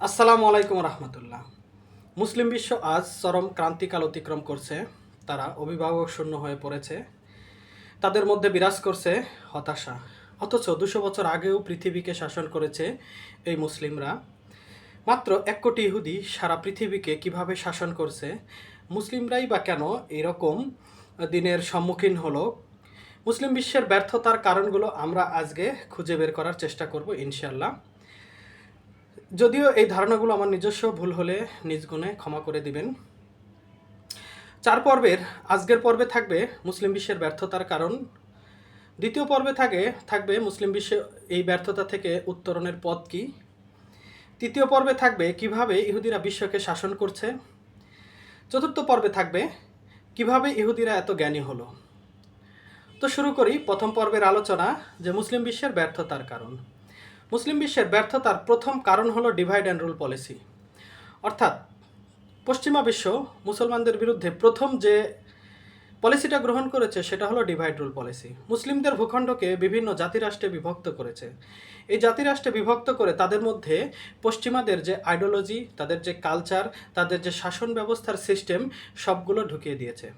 আসসালামু আলাইকুম রহমতুল্লাহ। মুসলিম বিশ্ব আজ চরম ক্রান্তিকাল অতিক্রম করছে। তারা অভিভাবক শূন্য হয়ে পড়েছে। তাদের মধ্যে বিরাজ করছে হতাশা। অথচ দুশো বছর আগেও পৃথিবীকে শাসন করেছে এই মুসলিমরা। মাত্র এক কোটি ইহুদি সারা পৃথিবীকে কীভাবে শাসন করছে, মুসলিমরাই বা কেন এরকম দিনের সম্মুখীন হলো? মুসলিম বিশ্বের ব্যর্থতার কারণগুলো আমরা আজকে খুঁজে বের করার চেষ্টা করব ইনশাল্লাহ যদিও এই ধারণাগুলো আমার নিজস্ব ভুল হলে নিজ গুণে ক্ষমা করে দিবেন। চার পর্বের আজকের পর্বে থাকবে মুসলিম বিশ্বের ব্যর্থতার কারণ। দ্বিতীয় পর্বে থাকে, থাকবে মুসলিম বিশ্ব এই ব্যর্থতা থেকে উত্তরণের পথ কী। তৃতীয় পর্বে থাকবে কীভাবে ইহুদিরা বিশ্বকে শাসন করছে। চতুর্থ পর্বে থাকবে কীভাবে ইহুদিরা এত জ্ঞানী হলো। তো শুরু করি প্রথম পর্বের আলোচনা যে মুসলিম বিশ্বের ব্যর্থতার কারণ। মুসলিম বিশ্বের ব্যর্থতার প্রথম কারণ হলো ডিভাইড অ্যান্ড রুল পলিসি অর্থাৎ পশ্চিমা বিশ্ব মুসলমানদের বিরুদ্ধে প্রথম যে পলিসিটা গ্রহণ করেছে, সেটা হলো ডিভাইড রুল পলিসি মুসলিমদের ভূখণ্ডকে বিভিন্ন জাতিরাষ্ট্রে বিভক্ত করেছে। এই জাতিরাষ্ট্রে বিভক্ত করে তাদের মধ্যে পশ্চিমাদের যে আইডিওলজি তাদের যে কালচার তাদের যে শাসন ব্যবস্থার সিস্টেম সবগুলো ঢুকিয়ে দিয়েছে।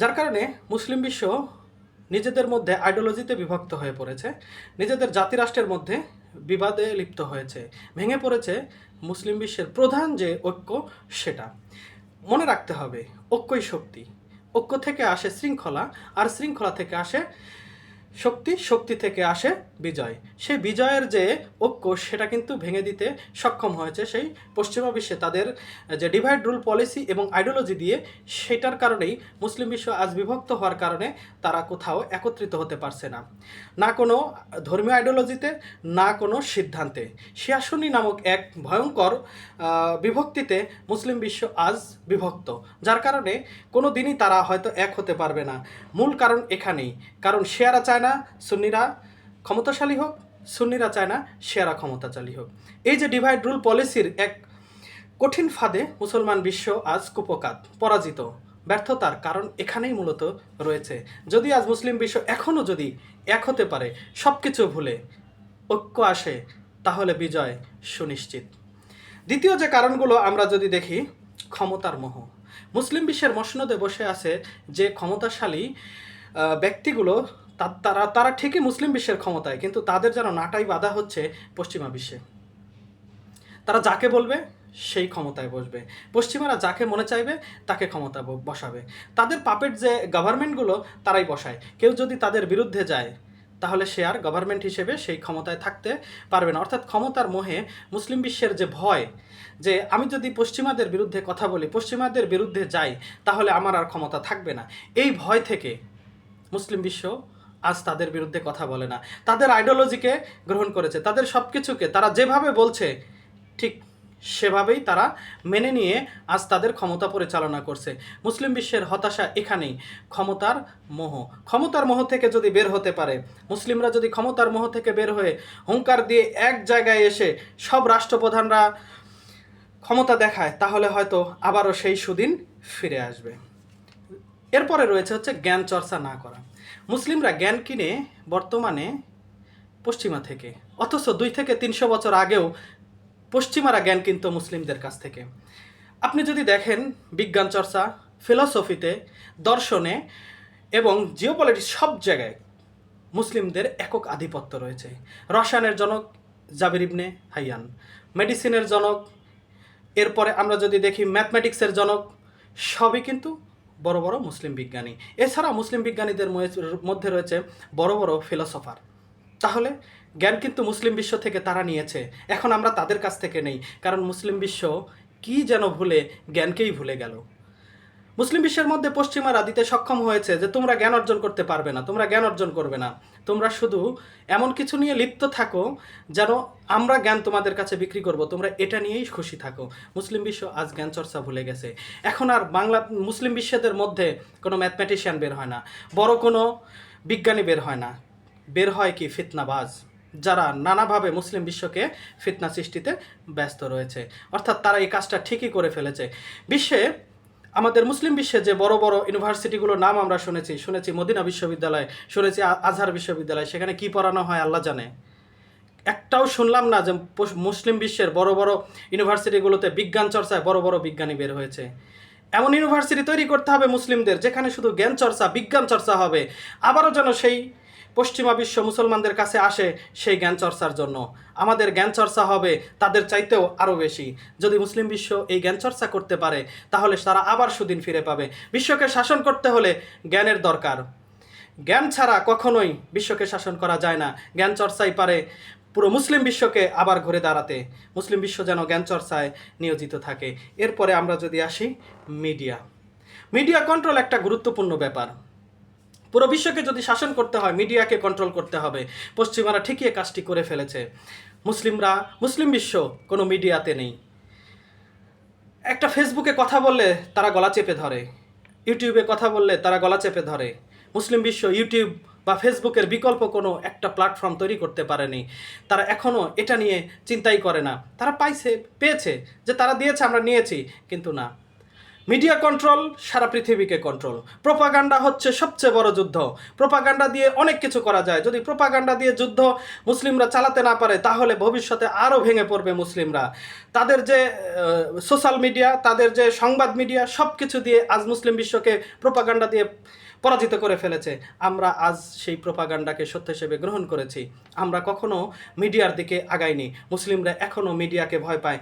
যার কারণে মুসলিম বিশ্ব নিজেদের মধ্যে আইডিওলজিতে বিভক্ত হয়ে পড়েছে। নিজেদের জাতিরাষ্ট্রের মধ্যে বিবাদে লিপ্ত হয়েছে। ভেঙে পড়েছে মুসলিম বিশ্বের প্রধান যে ঐক্য, সেটা। মনে রাখতে হবে, ঐক্যই শক্তি। ঐক্য থেকে আসে শৃঙ্খলা, আর শৃঙ্খলা থেকে আসে শক্তি শক্তি থেকে আসে বিজয়। সেই বিজয়ের যে ঐক্য, সেটা কিন্তু ভেঙে দিতে সক্ষম হয়েছে সেই পশ্চিমা বিশ্বে। তাদের যে ডিভাইড রুল পলিসি এবং আইডিওলজি দিয়ে সেটার কারণেই মুসলিম বিশ্ব আজ বিভক্ত হওয়ার কারণে তারা কোথাও একত্রিত হতে পারছে না। না কোনো ধর্মীয় আইডিওলজিতে না কোনো সিদ্ধান্তে। শিয়াসনী নামক এক ভয়ঙ্কর বিভক্তিতে মুসলিম বিশ্ব আজ বিভক্ত। যার কারণে কোনো দিনই তারা হয়তো এক হতে পারবে না। মূল কারণ এখানেই। কারণ শেয়ারা চায় না সুন্নিরা ক্ষমতাশালী হোক, সুন্নিরা চায় না শেয়ারা ক্ষমতাশালী হোক। এই যে ডিভাইড রুল পলিসির এক কঠিন ফাঁদে মুসলমান বিশ্ব আজ কুপকাত, পরাজিত, ব্যর্থতার কারণ এখানেই মূলত রয়েছে। যদি আজ মুসলিম বিশ্ব এখনও যদি এক হতে পারে সব কিছু ভুলে ঐক্য আসে, তাহলে বিজয় সুনিশ্চিত। দ্বিতীয় যে কারণগুলো আমরা যদি দেখি, ক্ষমতার মোহ। মুসলিম বিশ্বের মসনদে বসে আছে যে ক্ষমতাশালী ব্যক্তিগুলো তারা তারা ঠিকই মুসলিম বিশ্বের ক্ষমতায়, কিন্তু তাদের যেন নাটাই বাধা হচ্ছে পশ্চিমা বিশ্বে। তারা যাকে বলবে, সেই ক্ষমতায় বসবে। পশ্চিমারা যাকে মনে চাইবে, তাকে ক্ষমতা বসাবে। তাদের পাপেট যে গভর্নমেন্টগুলো তারাই বসায়। কেউ যদি তাদের বিরুদ্ধে যায়, তাহলে সে আর গভর্নমেন্ট হিসেবে সেই ক্ষমতায় থাকতে পারবে না। অর্থাৎ ক্ষমতার মোহে মুসলিম বিশ্বের যে ভয়, যে আমি যদি পশ্চিমাদের বিরুদ্ধে কথা বলি, পশ্চিমাদের বিরুদ্ধে যাই, তাহলে আমার আর ক্ষমতা থাকবে না। এই ভয় থেকে মুসলিম বিশ্ব আজ তাদের বিরুদ্ধে কথা বলে না। তাদের আইডিওলজিকে গ্রহণ করেছে, তাদের সব কিছুকে তারা যেভাবে বলছে, ঠিক সেভাবেই তারা মেনে নিয়ে আজ তাদের ক্ষমতা পরিচালনা করছে। মুসলিম বিশ্বের হতাশা এখানেই, ক্ষমতার মোহ। ক্ষমতার মোহ থেকে যদি বের হতে পারে, মুসলিমরা যদি ক্ষমতার মোহ থেকে বের হয়ে হুঙ্কার দিয়ে এক জায়গায় এসে সব রাষ্ট্রপ্রধানরা ক্ষমতা দেখায়, তাহলে হয়তো আবারও সেই সুদিন ফিরে আসবে। এরপরে রয়েছে হচ্ছে জ্ঞান চর্চা না করা। মুসলিমরা জ্ঞান কিনে বর্তমানে পশ্চিমা থেকে। অথচ দুই থেকে তিনশো বছর আগেও পশ্চিমারা জ্ঞান কিনত মুসলিমদের কাছ থেকে। আপনি যদি দেখেন বিজ্ঞান চর্চা, ফিলসফিতে, দর্শনে এবং জিওপলিটিক্স সব জায়গায় মুসলিমদের একক আধিপত্য রয়েছে। রসায়নের জনক জাবির ইবনে হাইয়ান, মেডিসিনের জনক, এরপরে আমরা যদি দেখি ম্যাথমেটিক্সের জনক, সবই কিন্তু বড় বড় মুসলিম বিজ্ঞানী। এছাড়া মুসলিম বিজ্ঞানীদের মধ্যে রয়েছে বড় বড় ফিলোসফার। তাহলে জ্ঞান কিন্তু মুসলিম বিশ্ব থেকে তারা নিয়েছে। এখন আমরা তাদের কাছ থেকে নেই। কারণ মুসলিম বিশ্ব কি যেন ভুলে জ্ঞানকেই ভুলে গেল। মুসলিম বিশ্বের মধ্যে পশ্চিমারা দিতে সক্ষম হয়েছে যে তোমরা জ্ঞান অর্জন করতে পারবে না, তোমরা জ্ঞান অর্জন করবে না। তোমরা শুধু এমন কিছু নিয়ে লিপ্ত থাকো যেন আমরা জ্ঞান তোমাদের কাছে বিক্রি করব, তোমরা এটা নিয়েই খুশি থাকো। মুসলিম বিশ্ব আজ জ্ঞান চর্চা ভুলে গেছে। এখন আর বাংলা, মুসলিম বিশ্বের মধ্যে কোনো ম্যাথমেটিশিয়ান বের হয় না, বড় কোনো বিজ্ঞানী বের হয় না। বের হয় কি ফিতনাবাজ, যারা নানাভাবে মুসলিম বিশ্বকে ফিতনা সৃষ্টিতে ব্যস্ত রয়েছে। অর্থাৎ তারা এই কাজটা ঠিকই করে ফেলেছে। বিশ্বে আমাদের মুসলিম বিশ্বে যে বড় বড় ইউনিভার্সিটিগুলোর নাম আমরা শুনেছি শুনেছি মদিনা বিশ্ববিদ্যালয়, শুনেছি আজহার বিশ্ববিদ্যালয়, সেখানে কি পড়ানো হয় আল্লাহ জানে। একটাও শুনলাম না যে মুসলিম বিশ্বের বড় বড় ইউনিভার্সিটিগুলোতে বিজ্ঞান চর্চায় বড় বড় বিজ্ঞানী বের হয়েছে। এমন ইউনিভার্সিটি তৈরি করতে হবে মুসলিমদের, যেখানে শুধু জ্ঞান চর্চা, বিজ্ঞান চর্চা হবে। আবারও যেন সেই পশ্চিমা বিশ্ব মুসলমানদের কাছে আসে সেই জ্ঞান চর্চার জন্য। আমাদের জ্ঞান চর্চা হবে তাদের চাইতেও আরও বেশি। যদি মুসলিম বিশ্ব এই জ্ঞান চর্চা করতে পারে, তাহলে তারা আবার সুদিন ফিরে পাবে। বিশ্বকে শাসন করতে হলে জ্ঞানের দরকার। জ্ঞান ছাড়া কখনোই বিশ্বকে শাসন করা যায় না। জ্ঞান চর্চাই পারে পুরো মুসলিম বিশ্বকে আবার ঘুরে দাঁড়াতে। মুসলিম বিশ্ব যেন জ্ঞান চর্চায় নিয়োজিত থাকে। এরপরে আমরা যদি আসি মিডিয়া। মিডিয়া কন্ট্রোল একটা গুরুত্বপূর্ণ ব্যাপার। পুরো বিশ্বকে যদি শাসন করতে হয়, মিডিয়াকে কন্ট্রোল করতে হবে। পশ্চিমারা ঠিকই কাজটি করে ফেলেছে। মুসলিমরা, মুসলিম বিশ্ব কোনো মিডিয়াতে নেই। একটা ফেসবুকে কথা বললে তারা গলা চেপে ধরে। ইউটিউবে কথা বললে তারা গলা চেপে ধরে। মুসলিম বিশ্ব ইউটিউব বা ফেসবুকের বিকল্প কোনো একটা প্ল্যাটফর্ম তৈরি করতে পারেনি। তারা এখনও এটা নিয়ে চিন্তাই করে না। তারা পাইছে, পেয়েছে, যে তারা দিয়েছে, আমরা নিয়েছি, কিন্তু না। মিডিয়া কন্ট্রোল, সারা পৃথিবীকে কন্ট্রোল। প্রোপাগান্ডা হচ্ছে সবচেয়ে বড় যুদ্ধ। প্রোপাগান্ডা দিয়ে অনেক কিছু করা যায়। যদি প্রোপাগান্ডা দিয়ে যুদ্ধ মুসলিমরা চালাতে না পারে, তাহলে ভবিষ্যতে আরও ভেঙে পড়বে মুসলিমরা। তাদের যে সোশ্যাল মিডিয়া তাদের যে সংবাদ মিডিয়া সব কিছু দিয়ে আজ মুসলিম বিশ্বকে প্রোপাগান্ডা দিয়ে পরাজিত করে ফেলেছে। আমরা আজ সেই প্রোপাগান্ডাকে সত্য হিসেবে গ্রহণ করেছি। আমরা কখনো মিডিয়ার দিকে আগাইনি। মুসলিমরা এখনও মিডিয়াকে ভয় পায়।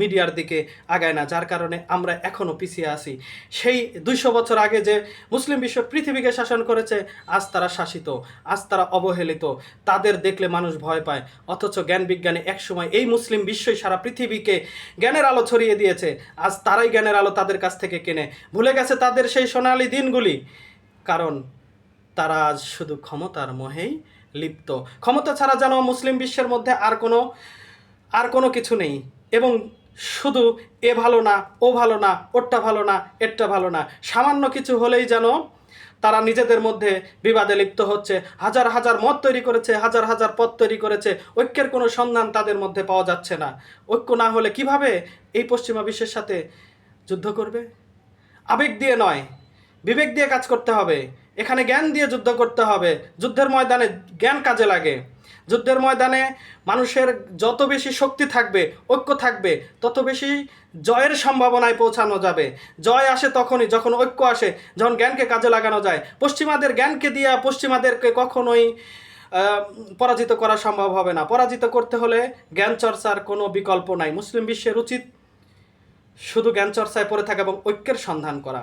মিডিয়ার দিকে আগায় না। যার কারণে আমরা এখনও পিছিয়ে আছি। সেই দুইশো বছর আগে যে মুসলিম বিশ্ব পৃথিবীকে শাসন করেছে, আজ তারা শাসিত। আজ তারা অবহেলিত। তাদের দেখলে মানুষ ভয় পায়। অথচ জ্ঞান বিজ্ঞানে একসময় এই মুসলিম বিশ্বই সারা পৃথিবীকে জ্ঞানের আলো ছড়িয়ে দিয়েছে। আজ তারাই জ্ঞানের আলো তাদের কাছ থেকে কেনে। ভুলে গেছে তাদের সেই সোনালী দিনগুলি। কারণ তারা আজ শুধু ক্ষমতার মোহেই লিপ্ত। ক্ষমতা ছাড়া যেন মুসলিম বিশ্বের মধ্যে আর কোনো আর কোনো কিছু নেই। এবং শুধু এ ভালো না, ও ভালো না, ওরটা ভালো না, এরটা ভালো না। সামান্য কিছু হলেই যেন তারা নিজেদের মধ্যে বিবাদে লিপ্ত হচ্ছে। হাজার হাজার মত তৈরি করেছে, হাজার হাজার পথ তৈরি করেছে। ঐক্যের কোনো সন্ধান তাদের মধ্যে পাওয়া যাচ্ছে না। ঐক্য না হলে কীভাবে এই পশ্চিমা বিশ্বের সাথে যুদ্ধ করবে? আবেগ দিয়ে নয় বিবেক দিয়ে কাজ করতে হবে। এখানে জ্ঞান দিয়ে যুদ্ধ করতে হবে। যুদ্ধের ময়দানে জ্ঞান কাজে লাগে। যুদ্ধের ময়দানে মানুষের যত বেশি শক্তি থাকবে, ঐক্য থাকবে, তত বেশি জয়ের সম্ভাবনায় পৌঁছানো যাবে। জয় আসে তখনই যখন ঐক্য আসে, যখন জ্ঞানকে কাজে লাগানো যায়। পশ্চিমাদের জ্ঞানকে দিয়া পশ্চিমাদেরকে কখনোই পরাজিত করা সম্ভব হবে না। পরাজিত করতে হলে জ্ঞান চর্চার কোনো বিকল্প নাই। মুসলিম বিশ্বের উচিত শুধু জ্ঞান চর্চায় পড়ে থাকা এবং ঐক্যের সন্ধান করা।